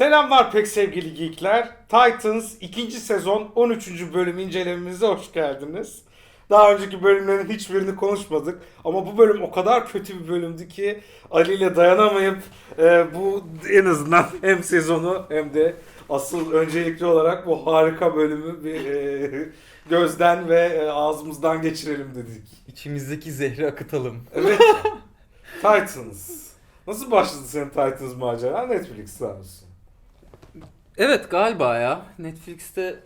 Selamlar pek sevgili geekler. Titans 2. sezon 13. bölüm incelememize hoş geldiniz. Daha önceki bölümlerin hiçbirini konuşmadık. Ama bu bölüm o kadar kötü bir bölümdü ki Ali ile dayanamayıp e, bu en azından hem sezonu hem de asıl öncelikli olarak bu harika bölümü bir e, gözden ve e, ağzımızdan geçirelim dedik. İçimizdeki zehri akıtalım. Evet. Titans. Nasıl başladı senin Titans macera? Netflix sağ olsun. Evet galiba ya. Netflix'te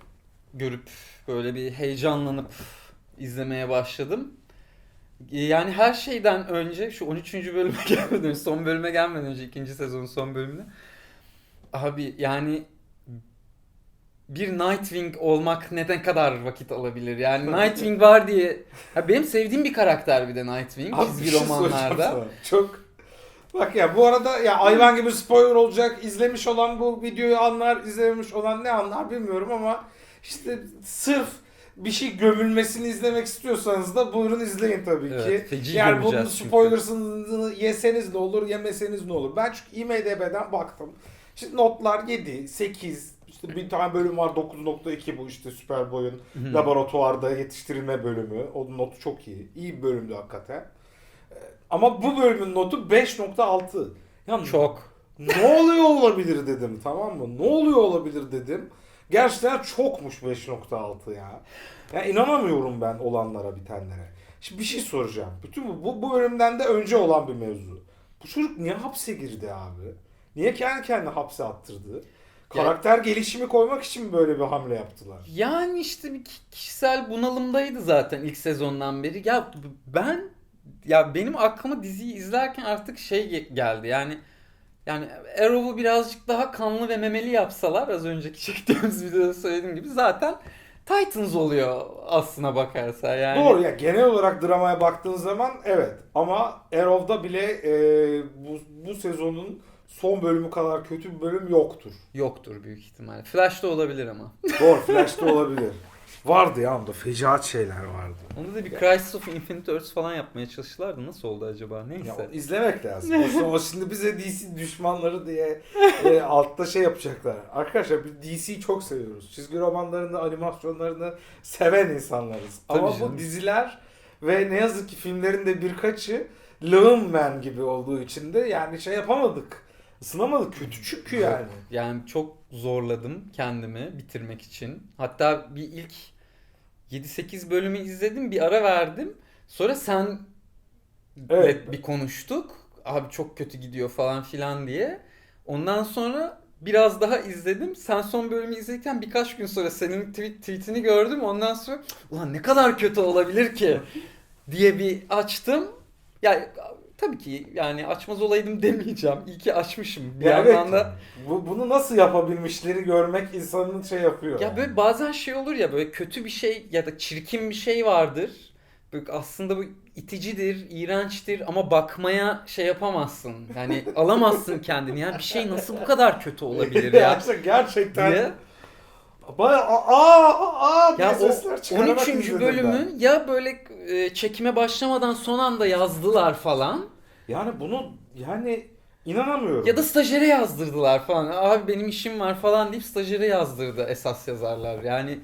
görüp böyle bir heyecanlanıp izlemeye başladım. Yani her şeyden önce şu 13. bölüme gelmeden önce, son bölüme gelmeden önce ikinci sezonun son bölümüne. Abi yani bir Nightwing olmak neden kadar vakit alabilir? Yani Nightwing var diye. Ya benim sevdiğim bir karakter bir de Nightwing Abi bir şey soracağım romanlarda. sana. Çok Bak ya bu arada ya hayvan gibi spoiler olacak. İzlemiş olan bu videoyu anlar, izlememiş olan ne anlar bilmiyorum ama işte sırf bir şey gömülmesini izlemek istiyorsanız da buyurun izleyin tabii ki. Evet, feci yani bunun gömeceğiz çünkü. spoilersını yeseniz ne olur, yemeseniz ne olur. Ben çünkü IMDB'den baktım. İşte notlar 7, 8, işte bir tane bölüm var 9.2 bu işte Superboy'un laboratuvarda yetiştirilme bölümü. Onun notu çok iyi. İyi bir bölümdü hakikaten. Ama bu bölümün notu 5.6. Ya Çok. ne oluyor olabilir dedim tamam mı? Ne oluyor olabilir dedim. Gerçekten çokmuş 5.6 ya. Ya inanamıyorum ben olanlara bitenlere. Şimdi bir şey soracağım. Bütün bu, bu, bu bölümden de önce olan bir mevzu. Bu çocuk niye hapse girdi abi? Niye kendi kendine hapse attırdı? Karakter gelişimi koymak için mi böyle bir hamle yaptılar? Yani işte bir ki- kişisel bunalımdaydı zaten ilk sezondan beri. Ya ben ya benim aklıma diziyi izlerken artık şey ge- geldi. Yani yani Arrow'u birazcık daha kanlı ve memeli yapsalar az önceki çektiğimiz videoda söylediğim gibi zaten Titans oluyor aslına bakarsa yani. Doğru ya genel olarak dramaya baktığın zaman evet ama Arrow'da bile e, bu, bu sezonun son bölümü kadar kötü bir bölüm yoktur. Yoktur büyük ihtimalle. Flash'ta olabilir ama. Doğru Flash'ta olabilir. Vardı ya onda fecaat şeyler vardı. Onda da bir Crisis of Infinite Earths falan yapmaya çalıştılar da nasıl oldu acaba? Ya, Neyse. izlemek lazım. O, o şimdi bize DC düşmanları diye e, altta şey yapacaklar. Arkadaşlar biz DC'yi çok seviyoruz. Çizgi romanlarını, animasyonlarını seven insanlarız. Tabii Ama canım. bu diziler ve ne yazık ki filmlerin de birkaçı Lığım Man gibi olduğu için de yani şey yapamadık. Isınamadık. Kötü çünkü yani. Yani çok zorladım kendimi bitirmek için. Hatta bir ilk 7-8 bölümü izledim, bir ara verdim. Sonra sen Evet. bir konuştuk. Abi çok kötü gidiyor falan filan diye. Ondan sonra biraz daha izledim. Sen son bölümü izlerken birkaç gün sonra senin tweet, tweetini gördüm. Ondan sonra ulan ne kadar kötü olabilir ki diye bir açtım. Ya tabii ki yani açmaz olaydım demeyeceğim. İyi ki açmışım. Bir Ya yandan evet. da Bu, bunu nasıl yapabilmişleri görmek insanın şey yapıyor. Ya böyle bazen şey olur ya böyle kötü bir şey ya da çirkin bir şey vardır. Böyle aslında bu iticidir, iğrençtir ama bakmaya şey yapamazsın. Yani alamazsın kendini. Yani bir şey nasıl bu kadar kötü olabilir ya? Gerçekten- gerçekten. diye. Baya aa aa aa diye Ya sesler o çıkararak 13. izledim bölümü ben. ya böyle e, çekime başlamadan son anda yazdılar falan Yani bunu yani inanamıyorum. ya da stajyere yazdırdılar falan. Abi benim işim var falan deyip stajyere yazdırdı esas yazarlar. Yani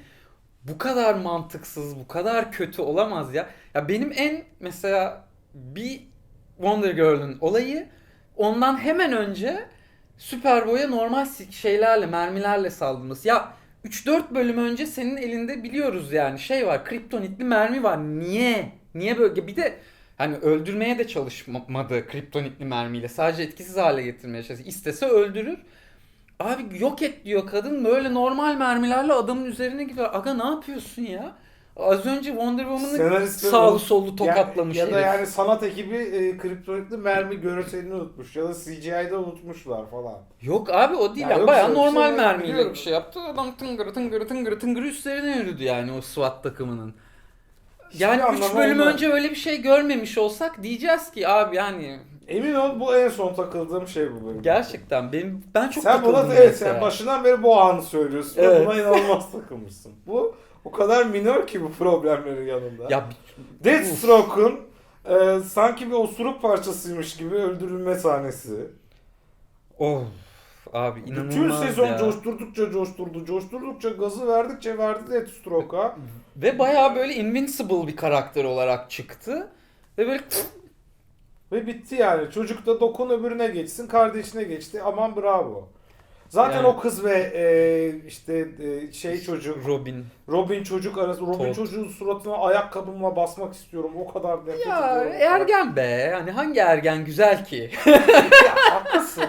bu kadar mantıksız, bu kadar kötü olamaz ya. Ya benim en mesela bir Wonder Girl'ün olayı ondan hemen önce Superboy'a normal şeylerle, mermilerle saldırması. Ya 3-4 bölüm önce senin elinde biliyoruz yani şey var, kriptonitli mermi var. Niye? Niye böyle? Bir de hani öldürmeye de çalışmadı kriptonitli mermiyle. Sadece etkisiz hale getirmeye çalıştı. İstese öldürür. Abi yok et diyor kadın böyle normal mermilerle adamın üzerine gidiyor. Aga ne yapıyorsun ya? Az önce Wonder Woman'ı Senaristler sağlı sollu tokatlamış ya, ya da herif. yani sanat ekibi e, kriptonitli mermi görselini unutmuş ya da CGI'de unutmuşlar falan. Yok abi o değil. Ya Yani yok bayağı öyle bir normal şey, mermiyle biliyorum. bir şey yaptı. Adam tıngır tıngır tıngır tıngır üstlerine yürüdü yani o SWAT takımının. Yani Hiçbir 3 anlamı bölüm olmaz. önce öyle bir şey görmemiş olsak diyeceğiz ki abi yani Emin ol bu en son takıldığım şey bu benim. gerçekten benim ben çok sen buna takıldım evet mesela. sen başından beri bu anı söylüyorsun. ve Evet. Buna inanılmaz takılmışsın. Bu o kadar minor ki bu problemlerin yanında. Ya Deathstroke'un e, sanki bir osuruk parçasıymış gibi öldürülme sahnesi. oh abi Bütün inanılmaz sezon ya. coşturdukça coşturdu. Coşturdukça gazı verdikçe verdi Deathstroke'a. Ve bayağı böyle invincible bir karakter olarak çıktı. Ve böyle Ve bitti yani. Çocuk da dokun öbürüne geçsin. Kardeşine geçti. Aman bravo. Zaten Yani- o kız ve e, işte e, şey çocuk Robin. Robin çocuk arası Robin Todd. çocuğun suratına ayakkabımla basmak istiyorum. O kadar nefret Ya ediyorum. ergen be. Yani hangi ergen güzel ki? Ya, haklısın.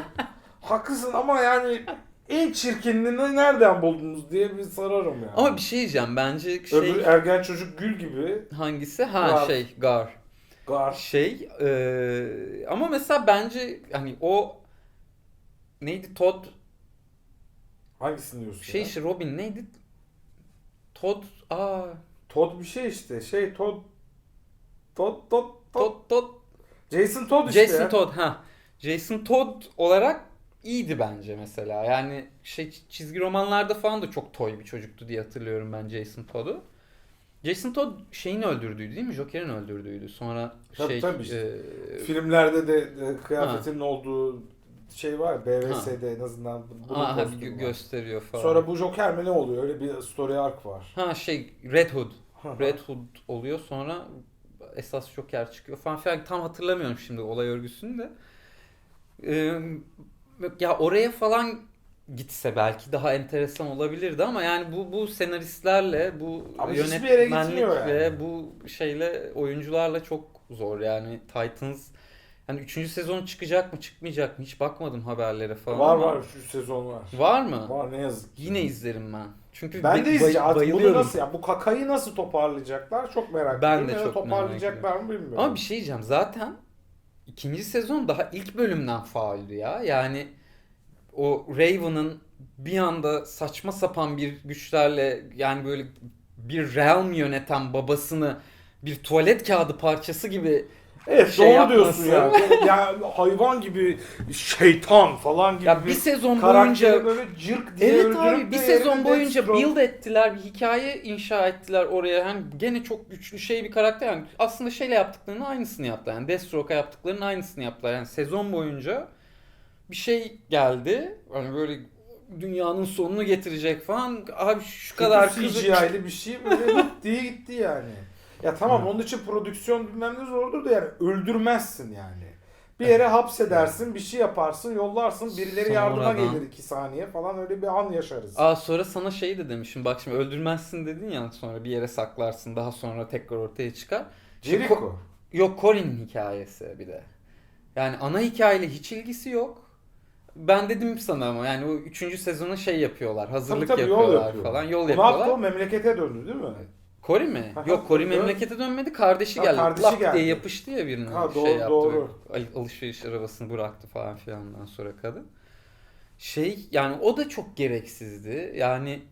haklısın ama yani en çirkinini nereden buldunuz diye bir sararım yani. Ama bir şey diyeceğim. Bence şey Öbür ergen çocuk gül gibi. hangisi? Ha Gar. şey Gar. Gar. Şey e, ama mesela bence hani o neydi Todd Hangisini diyorsun şey ya? işte Robin neydi? Todd aa Todd bir şey işte. Şey Todd Todd Todd Todd. Todd Jason Todd işte. Jason. Todd ha. Jason Todd olarak iyiydi bence mesela. Yani şey çizgi romanlarda falan da çok toy bir çocuktu diye hatırlıyorum ben Jason Todd'u. Jason Todd şeyin öldürdüğüydü değil mi? Joker'in öldürdüğüydü. Sonra Tabii, şey tabii işte. e, Filmlerde de e, kıyafetinin olduğu şey var. BVS'de en azından bunun aha, kostümü gö- gösteriyor falan. Sonra bu Joker mi ne oluyor? Öyle bir story arc var. ha şey Red Hood. Red Hood oluyor sonra esas Joker çıkıyor falan filan tam hatırlamıyorum şimdi olay örgüsünü de. Ee, ya oraya falan gitse belki daha enteresan olabilirdi ama yani bu bu senaristlerle bu Ama hiçbir yere yönetmenlikle gitmiyor yani. bu şeyle oyuncularla çok zor yani Titans hani 3. sezon çıkacak mı çıkmayacak mı hiç bakmadım haberlere falan var ama- var şu sezon var. var mı? Var ne yazık ki. Yine izlerim ben. Çünkü Ben de izleyeceğim. Artık bunu nasıl ya bu kakayı nasıl toparlayacaklar çok merak Ben ediyorum. de Ya da çok merak toparlayacaklar mı bilmiyorum. Ama bir şey diyeceğim zaten ikinci sezon daha ilk bölümden fauldü ya. Yani o Raven'ın bir anda saçma sapan bir güçlerle yani böyle bir realm yöneten babasını bir tuvalet kağıdı parçası gibi Evet şey doğru yapması. diyorsun ya. ya hayvan gibi şeytan falan gibi ya bir sezon boyunca böyle cırk diye Evet abi bir sezon boyunca Deathstroke- build ettiler, bir hikaye inşa ettiler oraya. Hani gene çok güçlü şey bir karakter. Yani aslında şeyle yaptıklarının aynısını yaptılar. Yani Deathstroke'a yaptıklarının aynısını yaptılar. Yani sezon boyunca bir şey geldi. Hani böyle dünyanın sonunu getirecek falan. Abi şu kadar Kötü kızı... CGI'li bir şey böyle gitti gitti yani. Ya tamam onun için prodüksiyon bilmem ne zordur da yani öldürmezsin yani. Bir yere hapsedersin, bir şey yaparsın, yollarsın, birileri yardıma Sonradan- gelir iki saniye falan öyle bir an yaşarız. Aa sonra sana şey de demişim. Bak şimdi öldürmezsin dedin ya sonra bir yere saklarsın. Daha sonra tekrar ortaya çıkar. Jericho. Yok Corin'in hikayesi bir de. Yani ana hikayeyle hiç ilgisi yok. Ben dedim sana ama yani o 3. sezonu şey yapıyorlar. Hazırlık Tabii tabii, yol yapıyorlar yapıyor. falan. Yol Ne yaptı o? yapıyorlar. Memlekete döndü değil mi? Corin mi? Aha, Yok dön- memlekete dönmedi. Kardeşi Ha, geldi. kardeşi Lap geldi. diye yapıştı ya birine. Ha, şey doğru, yaptı. doğru. Al- Alışveriş arabasını bıraktı falan filandan sonra kadın. Şey yani o da çok gereksizdi. Yani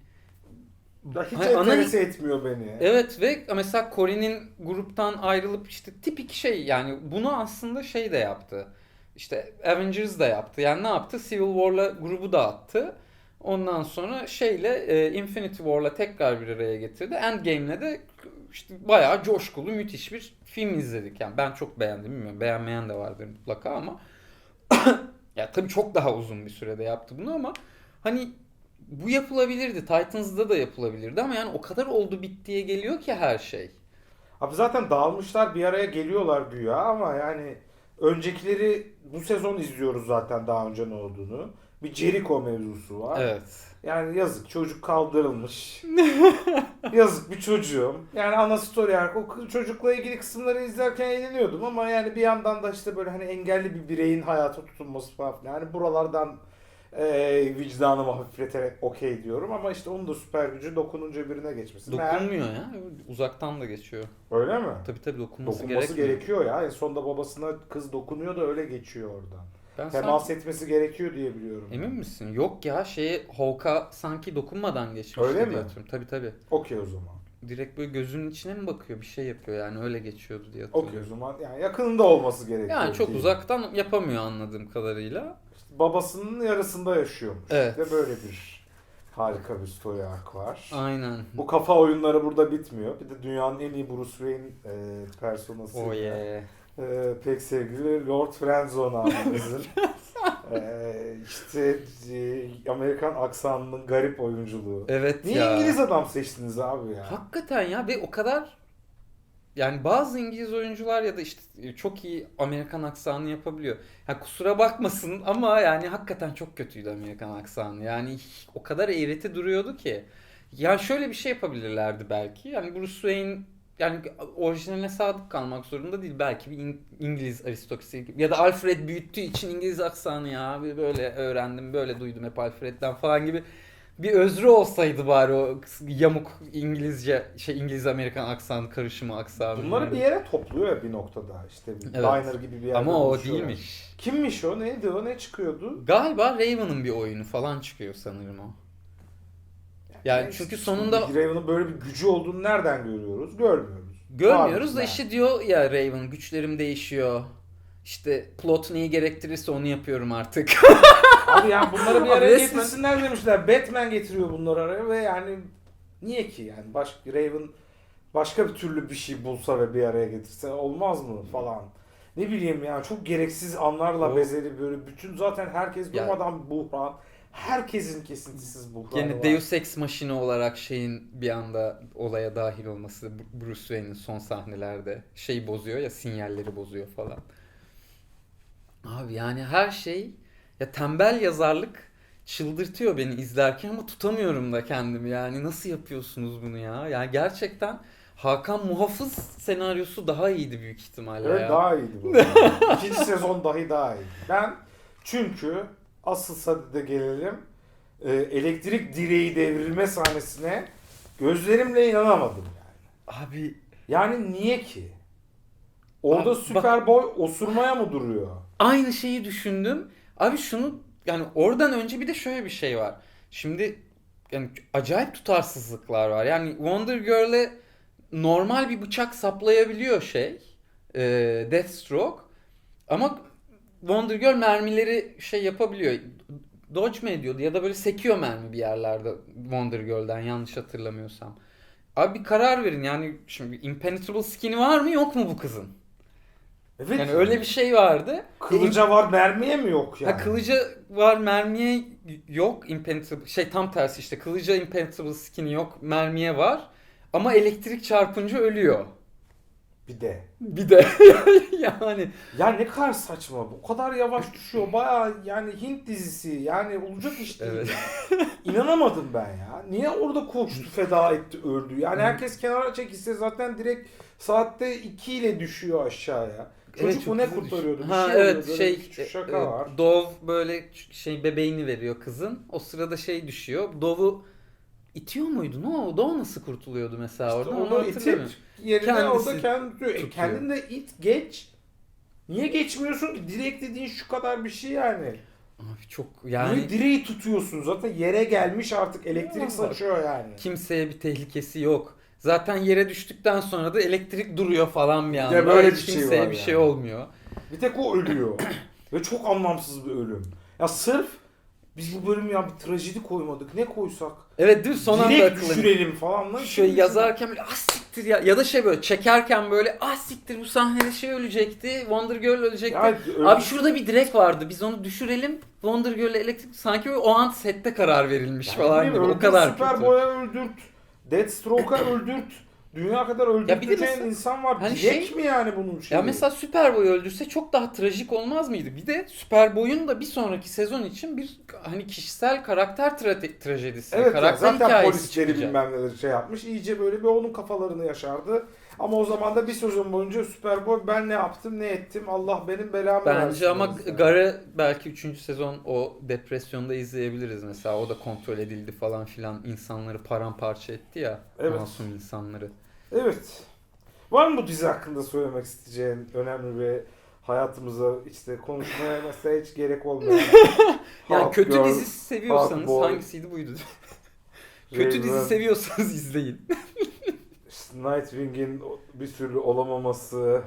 Ya hiç Hayır, ana- etmiyor beni. Evet ve mesela Corin'in gruptan ayrılıp işte tipik şey yani bunu aslında şey de yaptı. İşte Avengers da yaptı. Yani ne yaptı? Civil War'la grubu dağıttı. Ondan sonra şeyle e, Infinity War'la tekrar bir araya getirdi. Endgame'le de işte bayağı coşkulu müthiş bir film izledik. Yani ben çok beğendim bilmiyorum. Beğenmeyen de vardır mutlaka ama ya tabii çok daha uzun bir sürede yaptı bunu ama hani bu yapılabilirdi. Titans'da da yapılabilirdi ama yani o kadar oldu bittiye geliyor ki her şey. Abi zaten dağılmışlar bir araya geliyorlar güya ama yani öncekileri bu sezon izliyoruz zaten daha önce ne olduğunu. Bir Jericho mevzusu var. Evet. Yani yazık çocuk kaldırılmış. yazık bir çocuğum. Yani ana story arc. O çocukla ilgili kısımları izlerken eğleniyordum ama yani bir yandan da işte böyle hani engelli bir bireyin hayata tutunması falan. filan. Yani buralardan e, vicdanımı hafifleterek okey diyorum ama işte onun da süper gücü dokununca birine geçmesi. Meğer- Dokunmuyor ya. Uzaktan da geçiyor. Öyle mi? Tabii tabii dokunması, Dokunması gerekmiyor. gerekiyor ya. En sonunda babasına kız dokunuyor da öyle geçiyor oradan. Ben Temas sanki- etmesi gerekiyor diye biliyorum. Emin misin? Yok ya şeye Hulk'a sanki dokunmadan geçmiş. Öyle diye mi? hatırlıyorum. Tabii tabii. Okey o zaman. Direkt böyle gözünün içine mi bakıyor? Bir şey yapıyor yani öyle geçiyordu diye Okey o hatırlıyorum. zaman. Yani yakınında olması gerekiyor. Yani çok değil. uzaktan yapamıyor anladığım kadarıyla. İşte babasının yarısında yaşıyormuş. Evet. İşte böyle bir harika bir story arc var. Aynen. Bu kafa oyunları burada bitmiyor. Bir de dünyanın en iyi Bruce Wayne e, personası. Oh yeah. E, pek sevgili Lord Frenzone abimizin Ee, işte e, Amerikan aksanının garip oyunculuğu. Evet Niye ya. İngiliz adam seçtiniz abi ya? Hakikaten ya ve o kadar yani bazı İngiliz oyuncular ya da işte çok iyi Amerikan aksanı yapabiliyor. Ya kusura bakmasın ama yani hakikaten çok kötüydü Amerikan aksanı. Yani o kadar eğreti duruyordu ki. Ya şöyle bir şey yapabilirlerdi belki. Yani Bruce Wayne yani orijinaline sadık kalmak zorunda değil. Belki bir İng- İngiliz aristokrasi ya da Alfred büyüttüğü için İngiliz aksanı ya bir böyle öğrendim, böyle duydum hep Alfred'den falan gibi bir özrü olsaydı bari o yamuk İngilizce şey İngiliz Amerikan aksanı karışımı aksanı. Bunları bir yere topluyor ya bir noktada. İşte bir Evet. diner gibi bir yerde Ama o değilmiş. Kimmiş o? Neydi o? Ne çıkıyordu? Galiba Raven'ın bir oyunu falan çıkıyor sanırım o. Yani Neyse, çünkü sonunda- Raven'ın böyle bir gücü olduğunu nereden görüyoruz? Görmüyoruz. Görmüyoruz da işte diyor ya Raven güçlerim değişiyor. İşte plot neyi gerektirirse onu yapıyorum artık. Abi yani bunları bir araya getirsinler demişler. Batman getiriyor bunları araya ve yani niye ki yani başka Raven başka bir türlü bir şey bulsa ve bir araya getirse olmaz mı falan. Ne bileyim yani çok gereksiz anlarla O- bezeli böyle bütün zaten herkes durmadan buhran. Herkesin kesintisiz buhranı var. Deus Ex Machina olarak şeyin bir anda olaya dahil olması Bruce Wayne'in son sahnelerde şey bozuyor ya sinyalleri bozuyor falan. Abi yani her şey ya tembel yazarlık çıldırtıyor beni izlerken ama tutamıyorum da kendimi yani nasıl yapıyorsunuz bunu ya? Yani gerçekten Hakan Muhafız senaryosu daha iyiydi büyük ihtimalle Evet ya. daha iyiydi bu. İkinci sezon dahi daha iyi. Ben çünkü asıl sadede gelelim. e, elektrik direği devrilme sahnesine gözlerimle inanamadım yani. Abi Yani niye ki? Orada Abi bak- Superboy osurmaya mı duruyor? aynı şeyi düşündüm. Abi şunu yani oradan önce bir de şöyle bir şey var. Şimdi yani acayip tutarsızlıklar var. Yani Wonder Girl'e normal bir bıçak saplayabiliyor şey. E, Deathstroke. Ama Wonder Girl mermileri şey yapabiliyor. Dodge mi ediyordu ya da böyle sekiyor mermi bir yerlerde Wonder Girl'den yanlış hatırlamıyorsam. Abi bir karar verin yani şimdi impenetrable skin'i var mı yok mu bu kızın? Evet. Yani öyle bir şey vardı. Kılıca var mermiye mi yok yani? Ha kılıca var mermiye yok impenetrable şey tam tersi işte kılıca impenetrable skin'i yok mermiye var ama elektrik çarpınca ölüyor. Bir de. Bir de yani Ya ne kadar saçma. O kadar yavaş düşüyor. Baya yani Hint dizisi. Yani olacak iş değil. Evet. İnanamadım ben ya. Niye orada koştu, feda etti, öldü? Yani herkes kenara çekilse zaten direkt saatte 2 ile düşüyor aşağıya. Çocuk çok bu ne kurtarıyordu? Bir Ha şey evet oluyor, şey küçük e, şaka e, var. Dove böyle şey bebeğini veriyor kızın. O sırada şey düşüyor. Dove'u itiyor muydu? Ne oldu? Dove nasıl kurtuluyordu mesela İşte orada? onu itip yerine Kendisi orada kendi tutuyor. E tutuyor. kendin de it geç. Niye geçmiyorsun ki? Direkt dediğin şu kadar bir şey yani. Abi çok Niye yani direği tutuyorsun? Zaten yere gelmiş artık elektrik Ya, saçıyor yani. kimseye bir tehlikesi yok. Zaten yere düştükten sonra da elektrik duruyor falan bir anda. Ya böyle Hiç bir şey kimseye var bir yani. şey olmuyor. Bir tek o ölüyor. Ve çok anlamsız bir ölüm. Ya sırf biz bu bölüm ya bir trajedi koymadık. Ne koysak? Evet değil mi? Son anda Direkt akıllı. düşürelim falan. Lan. Şöyle yazarken böyle ah siktir ya ya da şey böyle çekerken böyle ah siktir bu sahnede şey ölecekti Wonder Girl ölecekti. Ya, Abi şurada bir direk vardı biz onu düşürelim Wonder Girl'le elektrik sanki böyle o an sette karar verilmiş falan gibi o kadar kötü. Superboy'a öldürt. Deathstroke'a öldürt. Dünya kadar öldürteceğin mesela- insan var. Hani Direkt şey- mi yani bunun şeyi? Ya mesela Superboy öldürse çok daha trajik olmaz mıydı? Bir de Superboy'un da bir sonraki sezon için bir hani kişisel karakter tra- trajedisi, Evet karakter zaten hikayesi polisleri çıkacak. bilmem neleri şey yapmış. İyice böyle bir onun kafalarını yaşardı. Ama o zaman da bir sezon boyunca Superboy ben ne yaptım ne ettim Allah benim belamı versin. Bence ama yani. Gar'ı belki 3. sezon o depresyonda izleyebiliriz mesela. O da kontrol edildi falan filan. insanları paramparça etti ya. Evet. Masum insanları. Evet. Var mı bu dizi hakkında söylemek isteyeceğin önemli bir hayatımıza işte konuşmaya mesela hiç gerek olmayan. Yani Hot kötü Girl, dizi seviyorsanız Hot Boy, hangisiydi buydu? kötü Raven, dizi seviyorsanız izleyin. Nightwing'in bir türlü olamaması.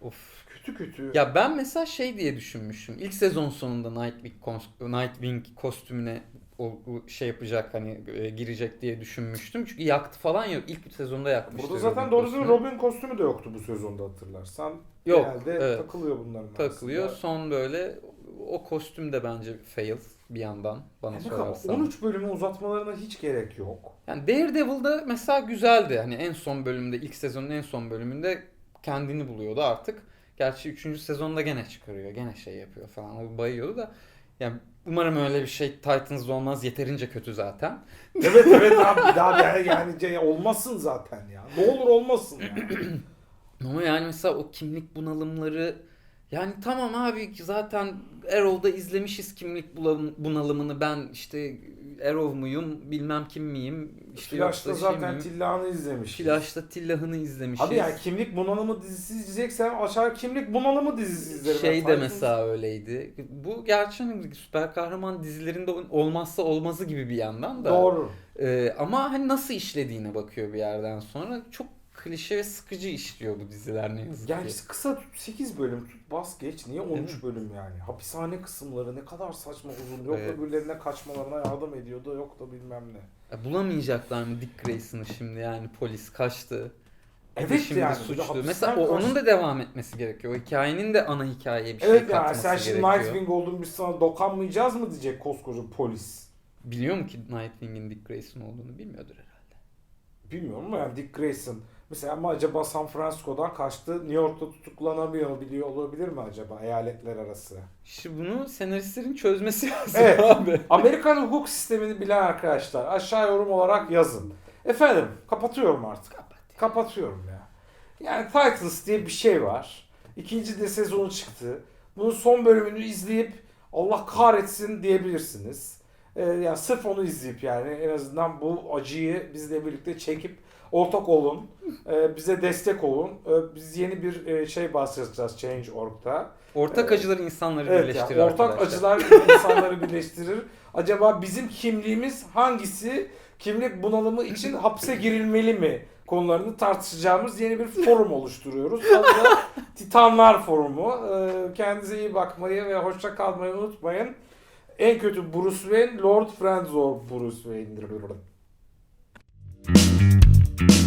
of. Kötü kötü. Ya ben mesela şey diye düşünmüştüm. İlk sezon sonunda Nightwing, Nightwing kostümüne o, şey yapacak hani e, girecek diye düşünmüştüm. Çünkü yaktı falan ya. İlk düzende yakmıştı. Burada zaten doğru düzgün. Robin kostümü de yoktu bu sezonda hatırlarsan. Yok, Genelde evet. takılıyor bunların takılıyor. arasında. Son böyle o kostüm de bence fail bir yandan bana Yani sorarsan. 13 bölümü uzatmalarına hiç gerek yok. Yani Daredevil'da mesela güzeldi. Hani en son bölümde, ilk sezonun en son bölümünde kendini buluyordu artık. Gerçi 3. sezonda gene çıkarıyor. Gene şey yapıyor falan. O bayıyordu da. Yani umarım öyle bir şey Titans'da olmaz. Yeterince kötü zaten. Evet evet abi daha yani, yani olmasın zaten ya. Ne olur olmasın ya. Ama yani mesela o kimlik bunalımları yani tamam abi zaten Arrow'da izlemişiz kimlik bunalımını ben işte Arrow muyum bilmem kim miyim işte Flash'ta şey zaten miyim? Tillah'ını izlemiş. Flash'ta Tillah'ını izlemişiz. Abi yani kimlik bunalımı dizisi izleyeceksem açar kimlik bunalımı dizisi izlerim. Şey Yani de mesela öyleydi. Bu gerçi hani süper kahraman dizilerinde olmazsa olmazı gibi bir yandan da. Doğru. Ee, ama hani nasıl işlediğine bakıyor bir yerden sonra. Çok klişe ve sıkıcı işliyor bu diziler ne yazık Yani ki. işte kısa tut 8 bölüm tut bas geç. Niye 13 Evet. bölüm yani? Hapishane kısımları ne kadar saçma uzun. Yok Evet. öbürlerine kaçmalarına yardım ediyordu. Yok da bilmem ne. Ya Bulamayacaklar mı Dick Grayson'ı şimdi yani polis kaçtı. Evet şimdi yani. suçlu. Mesela o, onun da devam etmesi gerekiyor. O hikayenin de ana hikayeye bir şey Evet yani katması sen şimdi gerekiyor. Nightwing oldun biz sana dokanmayacağız mı diyecek koskoca polis. Biliyor mu ki Nightwing'in Dick Grayson olduğunu bilmiyordur herhalde. Bilmiyorum ama yani Dick Grayson. Mesela ama acaba San Francisco'dan kaçtı. New York'ta tutuklanamıyor biliyor olabilir mi acaba eyaletler arası? İşte bunu senaristlerin çözmesi lazım Evet. abi. Amerikan hukuk sistemini bilen arkadaşlar aşağı yorum olarak yazın. Efendim kapatıyorum artık. Kapatıyorum ya. Yani Titans diye bir şey var. İkinci de sezonu çıktı. Bunun son bölümünü izleyip Allah kahretsin diyebilirsiniz. Ee, yani sırf onu izleyip yani en azından bu acıyı bizle birlikte çekip ortak olun. Ee, bize destek olun. Ee, biz yeni bir e, şey bahsedeceğiz Change.org'da. Ortak acılar insanları Evet birleştirir yani ortak arkadaşlar. acılar insanları birleştirir. Acaba bizim kimliğimiz hangisi? Kimlik bunalımı için hapse girilmeli mi? Konularını tartışacağımız yeni bir forum oluşturuyoruz. Adı da Titanlar Forumu. Ee, Kendinize iyi bakmayı ve hoşça kalmayı unutmayın. En kötü Bruce Wayne, Lord Friendzor Bruce Wayne'dir. thank you